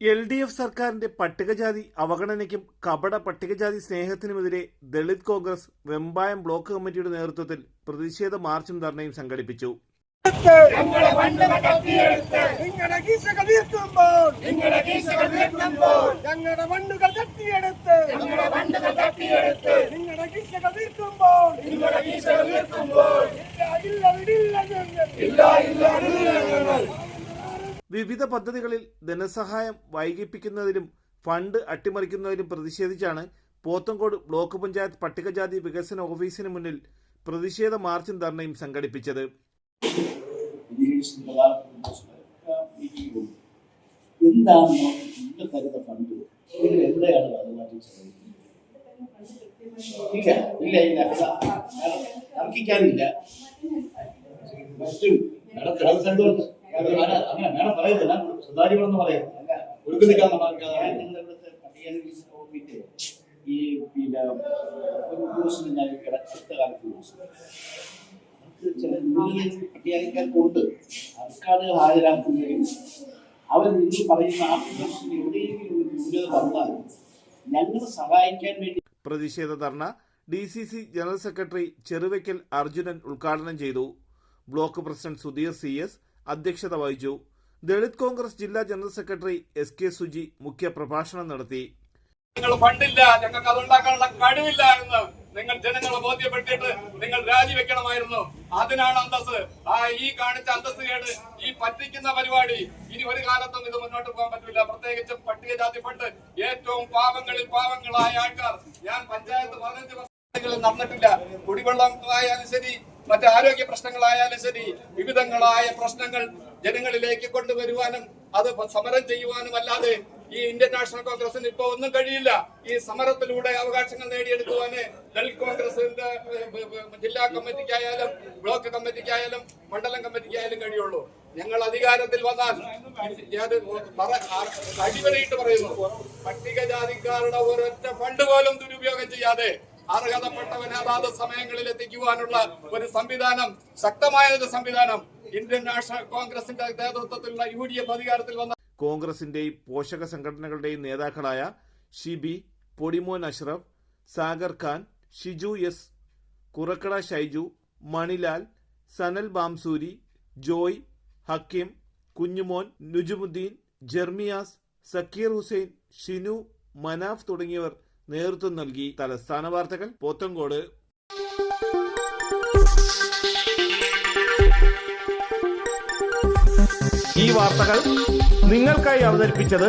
L D F സർക്കാരിന്റെ പട്ടികജാതി അവഗണനയ്ക്കും കപട പട്ടികജാതി സ്നേഹത്തിനുമെതിരെ ദളിത് കോൺഗ്രസ് വെമ്പായം ബ്ലോക്ക് കമ്മിറ്റിയുടെ നേതൃത്വത്തിൽ പ്രതിഷേധ മാർച്ചും ധർണയും സംഘടിപ്പിച്ചു ഇല്ല വിവിധ പദ്ധതികളിൽ ധനസഹായം വൈകിപ്പിക്കുന്നതിലും ഫണ്ട് അട്ടിമറിക്കുന്നതിലും പ്രതിഷേധിച്ചാണ് പോത്തങ്കോട് ബ്ലോക്ക് പഞ്ചായത്ത് പട്ടികജാതി വികസന ഓഫീസിന് മുന്നിൽ പ്രതിഷേധ മാർച്ചും ധർണയും സംഘടിപ്പിച്ചത്. എന്താണ് ഫണ്ട്? ഇല്ല ഇല്ല ഇല്ല. തർക്കിക്കാനില്ല മറ്റും കിടന്നുണ്ട് അങ്ങനെ മേഡം പറയുന്നില്ല സുതാര്യമെന്ന് പറയാം. നിൽക്കാൻ ഈ പിന്നെ ഒരു ദിവസം ഞാൻ അടുത്ത കാലത്ത് ദിവസം. അവർക്ക് ചില ന്യൂനതകൾ പട്ടികജാതിക്കാർക്കുണ്ട് സർക്കാരുകൾ ഹാജരാക്കുന്നതിനും അവർ നിങ്ങൾ പറയുന്ന ആ പ്രശ്നം എവിടെയെങ്കിലും ഒരു വന്നാൽ ഞങ്ങൾ സഹായിക്കാൻ വേണ്ടി പ്രതിഷേധ ധർണ D C C general secretary Cheruvaikkal Arjunan ഉദ്ഘാടനം ചെയ്തു. Block president Sudheer C S അധ്യക്ഷത വഹിച്ചു. ദളിത് കോൺഗ്രസ് ജില്ലാ general secretary S K Suji മുഖ്യ പ്രഭാഷണം നടത്തി. നിങ്ങൾ ഫണ്ടില്ല ഞങ്ങൾക്ക് അതുണ്ടാക്കാനുള്ള കഴിവില്ല എന്ന് നിങ്ങൾ ജനങ്ങളെ ബോധ്യപ്പെടുത്തിയിട്ട് നിങ്ങൾ രാജിവെക്കണമായിരുന്നു. അതിനാണ് അന്തസ് ആ ഈ കാണിച്ച അന്തസ് കേട് ഈ പറ്റിക്കുന്ന പരിപാടി ഇനി ഒരു കാലത്തും ഇത് മുന്നോട്ട് പോകാൻ പറ്റില്ല. പ്രത്യേകിച്ചും പട്ടികജാതി ഫണ്ട് ഏറ്റവും പാവങ്ങളിൽ പാവങ്ങളായ ആൾക്കാർ. ഞാൻ പഞ്ചായത്ത് പതിനഞ്ച് വർഷങ്ങളിൽ നടന്നിട്ടില്ല. കുടിവെള്ളം ആയാലും ശരി മറ്റ് ആരോഗ്യ പ്രശ്നങ്ങളായാലും ശരി വിവിധങ്ങളായ പ്രശ്നങ്ങൾ ജനങ്ങളിലേക്ക് കൊണ്ടുവരുവാനും അത് സമരം ചെയ്യുവാനും അല്ലാതെ ഈ ഇന്ത്യൻ നാഷണൽ കോൺഗ്രസിന് ഇപ്പൊ ഒന്നും കഴിയില്ല. ഈ സമരത്തിലൂടെ അവകാശങ്ങൾ നേടിയെടുക്കുവാന് ദളിത് കോൺഗ്രസിന്റെ ജില്ലാ കമ്മിറ്റിക്കായാലും ബ്ലോക്ക് കമ്മിറ്റിക്കായാലും മണ്ഡലം കമ്മിറ്റിക്കായാലും കഴിയുള്ളൂ. ഞങ്ങൾ അധികാരത്തിൽ വന്നാൽ അടിവരയിട്ട് പറയുന്നു. പട്ടികജാതിക്കാരുടെ ഒരൊറ്റ ഫണ്ട് പോലും ദുരുപയോഗം ചെയ്യാതെ അർഹതപ്പെട്ടവനെ അതാത് സമയങ്ങളിൽ എത്തിക്കുവാനുള്ള ഒരു സംവിധാനം ശക്തമായ ഒരു സംവിധാനം ഇന്ത്യൻ നാഷണൽ കോൺഗ്രസിന്റെ നേതൃത്വത്തിലുള്ള യു ഡി എഫ് അധികാരത്തിൽ വന്ന കോൺഗ്രസിന്റെയും പോഷക സംഘടനകളുടെയും നേതാക്കളായ ഷിബി പൊടിമോൻ അഷ്റഫ് സാഗർ ഖാൻ ഷിജു എസ് കുറക്കട ഷൈജു മണിലാൽ സനൽ ബാംസൂരി ജോയ് ഹക്കിം കുഞ്ഞുമോൻ നുജുമുദ്ദീൻ ജെർമിയാസ് സക്കീർ ഹുസൈൻ ഷിനു മനാഫ് തുടങ്ങിയവർ നേതൃത്വം നൽകി തലസ്ഥാന വാർത്തകൾ പോത്തങ്കോട്. ഈ വാർത്തകൾ നിങ്ങൾക്കായി അവതരിപ്പിച്ചത്